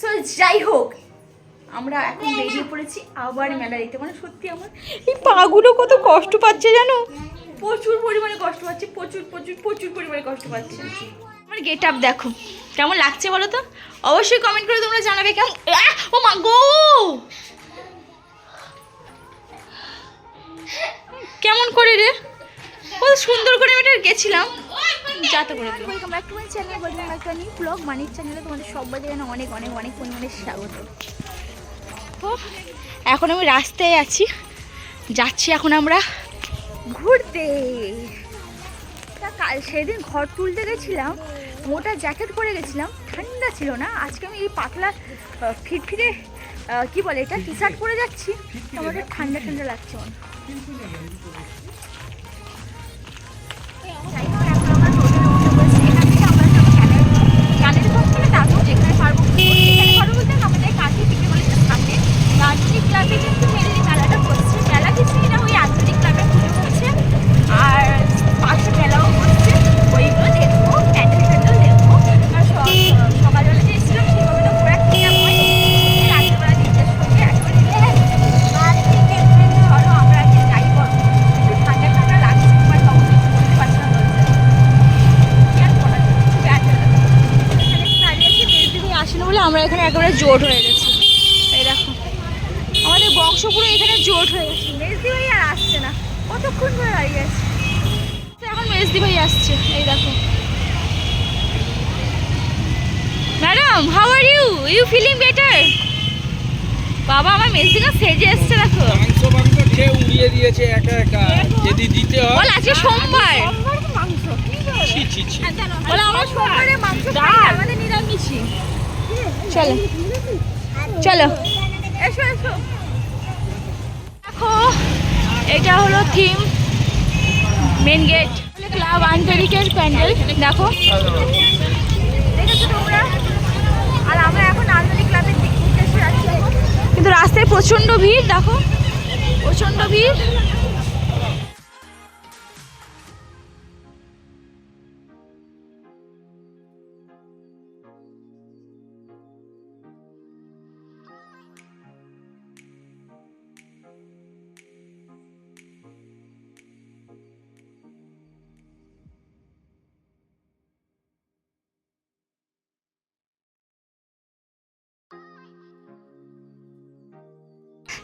So যাই হোক, আমরা এখন বেরিয়ে পড়েছি আবার মেলা দিতে মানে সত্যি আমার এই পাগুলো কত কষ্ট পাচ্ছে জানো? প্রচুর পরিমাণে কষ্ট পাচ্ছে, প্রচুর প্রচুর প্রচুর পরিমাণে কষ্ট পাচ্ছে। আমার গেট আপ দেখো, কেমন লাগছে বলো তো? অবশ্যই কমেন্ট করে তোমরা জানাবে কেমন ও মা গো! কেমন করে রে? কত সুন্দর করে আমি এটা গেছিলাম। যাতে করে welcome back to my channel welcome back to new blog Manik চ্যানেলে তোমাদের সবাই জানে অনেক অনেক অনেক পরিমাণে স্বাগত। তো, এখন আমি রাস্তায় আছি। যাচ্ছি এখন আমরা ঘুরতে। তা কাল সেদিন ঘর তুলতে গেছিলাম, মোটা জ্যাকেট পরে গেছিলাম, ঠান্ডা ছিল না। আজকে আমি এই পাতলা ফিটফিটে কি বলে এটা টি শার্ট পরে যাচ্ছি। আমাদের ঠান্ডা ঠান্ডা লাগছে জোট হয়ে গেছে। এই দেখো। আমাদের বংশ পুরো এখানে জোট হয়ে গেছে। মেজদি ভাই আর আসছে না। কতক্ষণ ধরে দাঁড়িয়ে আছে? এখন মেজদি ভাই আসছে। এই দেখো। Madam how are you you feeling better বাবা আমার মেজদিকে সেজে এসছে দেখো। মাংস মাংস খেয়ে উড়িয়ে দিয়েছে একা একা। যদি দিতে হয় বল আজকে সোমবার। ছি ছি ছি। বলে আমার সোমবারে মাংস আমাদের নিরামিষই। চলো। চলো। এসো এসো। দেখো এটা হলো থিম মেন গেট ক্লাব আঞ্চলিকের প্যান্ডেল দেখো। দেখেছ তোমরা? আর আমরা এখন ক্লাবের দিক কিন্তু রাস্তায় প্রচণ্ড ভিড় দেখো। প্রচণ্ড ভিড়।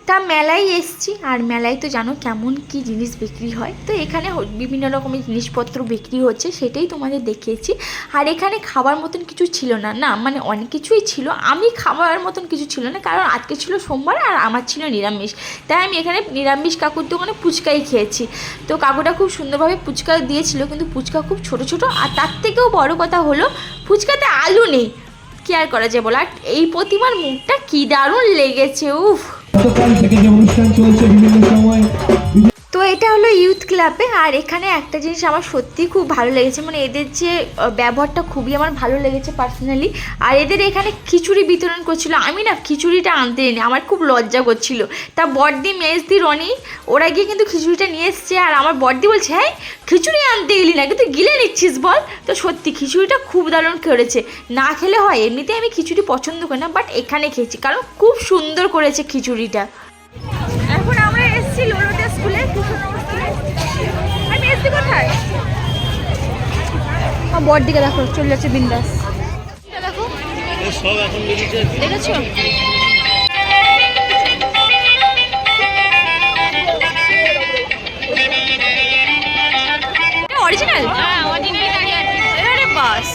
তা মেলায় এসছি। আর মেলায় তো জানো কেমন কি জিনিস বিক্রি হয়? তো এখানে বিভিন্ন রকমের জিনিসপত্র বিক্রি হচ্ছে, সেটাই তোমাদের দেখিয়েছি। আর এখানে খাবার মতন কিছু ছিল না না? মানে অনেক কিছুই ছিল। আমি খাবার মতন কিছু ছিল না, কারণ আজকে ছিল সোমবার আর আমার ছিল নিরামিষ। তাই আমি এখানে নিরামিষ কাকুর দোকানে ফুচকাই খেয়েছি। তো কাকুটা খুব সুন্দরভাবে ফুচকা দিয়েছিল, কিন্তু ফুচকা খুব ছোট ছোট। আর তার থেকেও বড় কথা হলো, ফুচকাতে আলু নেই। কি আর করা যায় বলো? আর এই প্রতিমার মুখটা কি দারুণ লেগেছে, উফ! গতকাল থেকে যে অনুষ্ঠান চলছে বিভিন্ন সময় এটা হলো ইউথ ক্লাবে আর এখানে একটা জিনিস আমার সত্যিই খুব ভালো লেগেছে মানে এদের যে ব্যবহারটা খুবই আমার ভালো লেগেছে পার্সোনালি আর এদের এখানে খিচুড়ি বিতরণ করছিল, আমি না খিচুড়িটা আনতে নি আমার খুব লজ্জা করছিল। তা বড়দি, মেজদি, রনি, ওরা গিয়ে কিন্তু খিচুড়িটা নিয়ে এসছে, আর আমার বড়দি বলছে হ্যাঁ খিচুড়ি আনতে গেলি না, কিন্তু গিলে নিচ্ছিস বল। তো সত্যি খিচুড়িটা খুব দারুণ করেছে। না খেলে হয় এমনিতে আমি খিচুড়ি পছন্দ করি না বাট এখানে খেয়েছি, কারণ খুব সুন্দর করেছে খিচুড়িটা। কোথায়? বর দিকে দেখো, চলে যাচ্ছে বিন্দাস। দেখো দেখেছ অরিজিনাল বাস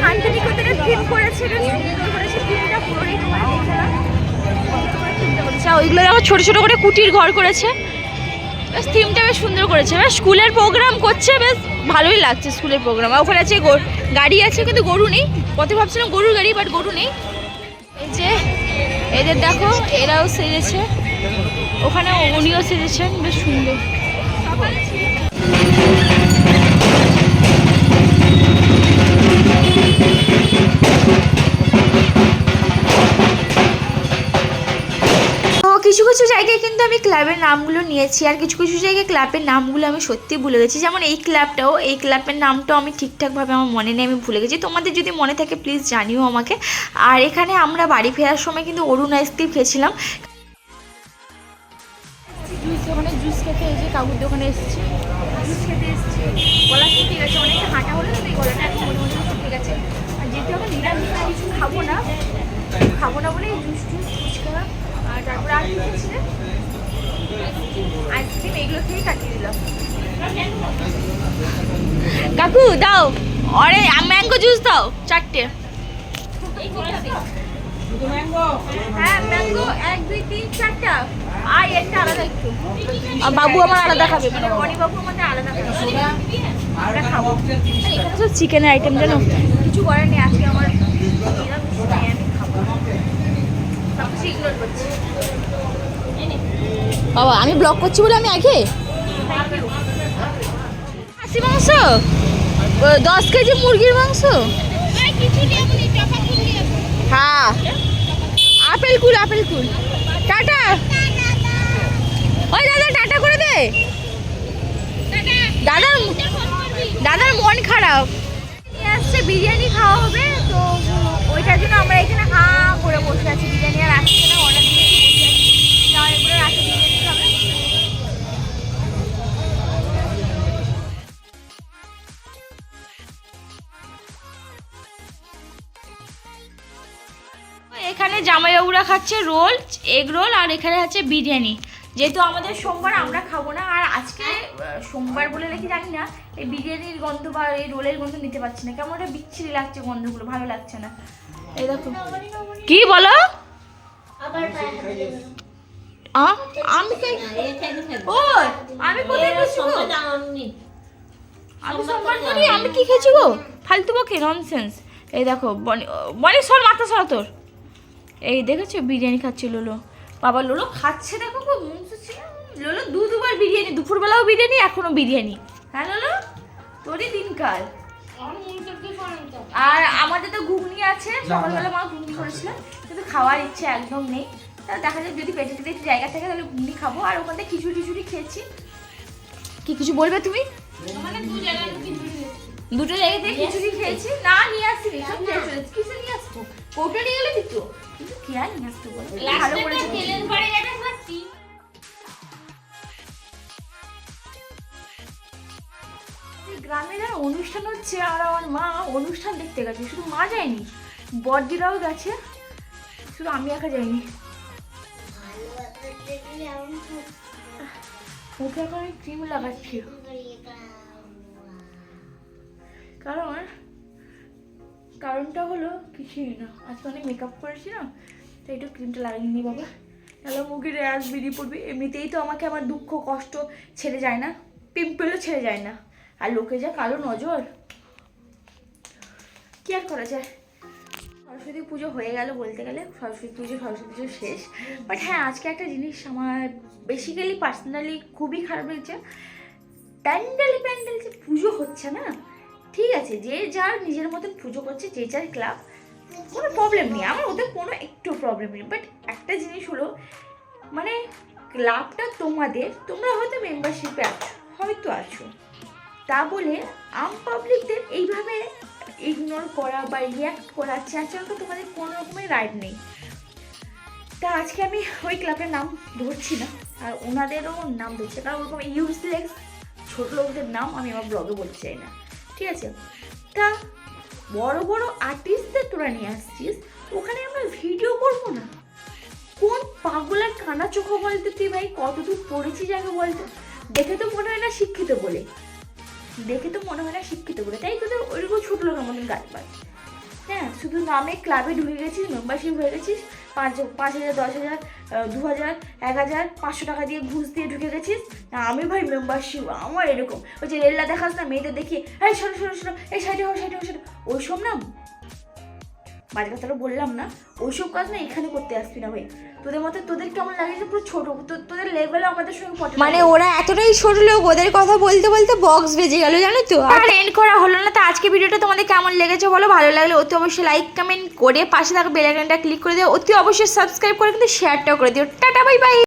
শান্তিনিকেতনের থিম করেছে বেশ সুন্দর করেছে থিমটা পুরোটাই তোমার দেখলাম আচ্ছা ওইগুলো দেখো, ছোটো ছোটো করে কুটির ঘর করেছে। বেশ থিমটা বেশ সুন্দর করেছে। বেশ, স্কুলের প্রোগ্রাম করছে, বেশ ভালোই লাগছে স্কুলের প্রোগ্রাম আর ওখানে আছে গাড়ি আছে, কিন্তু গরু নেই। পথে ভাবছিলাম গরুর গাড়ি বাট গরু নেই। এই যে, এদের দেখো, এরাও সেজেছে। ওখানে উনিও সেজেছেন বেশ সুন্দর। কিছু জায়গায় কিন্তু আমি ক্লাবের নামগুলো নিয়েছি আর কিছু কিছু জায়গায় ক্লাবের নামগুলো আমি সত্যি ভুলে গেছি। যেমন এই ক্লাবটাও, এই ক্লাবের নামটাও আমি ঠিকঠাকভাবে আমার মনে নেই, আমি ভুলে গেছি। তোমাদের যদি মনে থাকে প্লিজ জানিও আমাকে। আর এখানে আমরা বাড়ি ফেরার সময় কিন্তু অরুণ আইসক্রিম খেয়েছিলাম। জুস জুস খেতে কাকুর দোকানে খেতে গলা অনেকটা হাঁটা হলো ঠিক আছে আর যেহেতু নিরামিষ খাব না। খাব না বলে জুস টুস আর আইসক্রিম এগুলো কাটিয়ে দিলাম। কাকু দাও। অরে ম্যাঙ্গো জুস দাও চারটে। হ্যাঁ ম্যাঙ্গো এক দুই তিন চারটা। আর একটা আলাদা একটু। বাবু আমার আলাদা খাবে। মানে মণি বাবু আমাদের আলাদা খাবে। আমরা খাব। এখানে সব চিকেনের আইটেম জানো? কিছু করার নেই আজকে আমার নিরামিষ নেই, আমি খাব সব কিছু ইগনোর করছি বাবা আমি ব্লগ করছি বলে আমি আগে? খাসি মাংস? দশ কেজি মুরগির মাংস? হ্যাঁ। আপেল কুল আপেল কুল। টাটা। ওই দাদা টাটা করে দে। দাদার দাদার মন খারাপ। আসছে বিরিয়ানি খাওয়া হবে। ওইটার জন্য আমরা এখানে হা করে বসে আছি। বিরিয়ানি আর আসছে না অর্ডার দিয়েছি। বসে আছি যাও এগুলো রাতে বিরিয়ানি এখানে জামাইবাবুরা খাচ্ছে রোল, এগ রোল, আর এখানে আছে বিরিয়ানি। যেহেতু আমাদের সোমবার আমরা খাব না, আর সোমবার বলে নাকি জানি না এই বিরিয়ানির গন্ধ বা এই রোলের গন্ধ নিতে পারছি না। কেমন একটা বিচ্ছিরি লাগছে গন্ধগুলো ভালো লাগছে না। এই দেখো। কি বলো? আমি কে ও আমি কোথায় আমি সম্মান করি আমি কি খেয়েছি গো? ফালতু বকে ননসেন্স এই দেখো বনি বনি সর মাথা সর তোর। এই দেখেছ বিরিয়ানি খাচ্ছে লোলো। বাবা লোলো খাচ্ছে দেখো খুব মুখ ছিল। লোলো দু দুবার বিরিয়ানি দুপুরবেলাও বিরিয়ানি এখনও বিরিয়ানি। হ্যাঁ লোলো? তোরই দিনকাল। আর আমাদের তো ঘুগনি আছে সকালবেলা মা ঘুগনি করেছিলাম কিন্তু খাওয়ার ইচ্ছে একদম নেই। তাহলে দেখা যাক যদি পেটে পেটে একটু জায়গা থাকে তাহলে ঘুগনি খাব। আর ওখান থেকে খিচুড়ি টিচুড়ি খেয়েছি। কি কিছু বলবে তুমি? দুটো জায়গা থেকে খিচুড়ি খেয়েছি। না নিয়ে আসিনি সব খেয়ে কিসে নিয়ে আসব কৌটো নিয়ে গেলে দিত? কিন্তু কে আর নিয়ে আসতে বলো। ভালো করেছে গ্রামে যারা অনুষ্ঠান হচ্ছে, আর আমার মা অনুষ্ঠান দেখতে গেছে, শুধু মা যায়নি বড়দিরাও গেছে, শুধু আমি একা যাইনি। মুখে এখন আমি ক্রিম লাগাচ্ছি। কারণ, কারণটা হলো কিছুই না, আজকে অনেক মেকআপ করেছি না, তাই একটু ক্রিমটা লাগিয়ে বাবা। তাহলে মুখে র্যাশ বেরিয়ে পড়বে, এমনিতেই তো আমাকে আমার দুঃখ, কষ্ট ছেড়ে যায় না পিম্পলও ছেড়ে যায় না। আর লোকে যা কালো নজর। কি আর করা যায়? সরস্বতী পুজো হয়ে গেল বলতে গেলে, সরস্বতী পুজো সরস্বতী পুজো শেষ। বাট হ্যাঁ আজকে একটা জিনিস আমার বেসিক্যালি পার্সোনালি খুবই খারাপ লেগেছে। প্যান্ডেল প্যান্ডেল যে পুজো হচ্ছে না, ঠিক আছে, যে যার নিজের মতন পুজো করছে, যে যার ক্লাব, কোনো প্রবলেম নেই। আমার ওদের কোনো একটু প্রবলেম নেই। বাট একটা জিনিস হলো মানে ক্লাবটা তোমাদের, তোমরা হয়তো মেম্বারশিপে আছো, হয়তো আছো। তা বলে আম পাবলিকদের এইভাবে ইগনোর করা বা রিয়াক্ট করা চেঁচানো তোমাদের কোনো রকমের রাইট নেই। তা আজকে আমি ওই ক্লাবের নাম ধরছি না, আর ওনাদেরও নাম ধরছি কারণ ওরকম ইউজলেস ছোট লোকদের নাম আমি আমার ব্লগে বলতে চাই না, ঠিক আছে? তা বড় বড় আর্টিস্টদের তোরা নিয়ে আসছিস, ওখানে আমরা ভিডিও করব না। কোন পাগলার কানা চোখো বলতে তুই ভাই কতদূর পড়েছিস আগে বলতো? দেখে তো মনে হয় না শিক্ষিত বলে। দেখে তো মনে হয় না শিক্ষিত বলে। তাই কিন্তু ওইরকম ছোট লোকের মতন গাছ পায়। হ্যাঁ শুধু নামে ক্লাবে ঢুকে গেছিস মেম্বারশিপ হয়ে গেছিস, পাঁচ পাঁচ হাজার, দশ হাজার দু হাজার, এক হাজার, পাঁচশো টাকা দিয়ে ঘুষ দিয়ে ঢুকে গেছিস। না আমি ভাই মেম্বারশিপ আমার এরকম। ওই যে রেল্লা দেখাস না মেয়েদের দেখি হ্যাঁ শোনো শোনো শোনো, এই সাইডে হো সাইডে হো সাইডে ওইসব না বাজে কথাটা বললাম না ওইসব কাজ না এখানে করতে আসবি না ভাই। তোদের মতো তোদের কেমন লাগে যে পুরো ছোট? তোদের লেভেলে আমাদের সঙ্গে মানে ওরা এতটাই ছোট লোক ওদের কথা বলতে বলতে বক্স বেজে গেল জানো তো? আর এন্ড করা হলো না তো আজকে ভিডিওটা তোমাদের কেমন লেগেছে বলো? ভালো লাগলে অতি অবশ্যই লাইক কমেন্ট করে পাশে থাকা বেল আইকনটা ক্লিক করে দিও। অতি অবশ্যই সাবস্ক্রাইব করে কিন্তু শেয়ারটাও করে দিও। Tata bye bye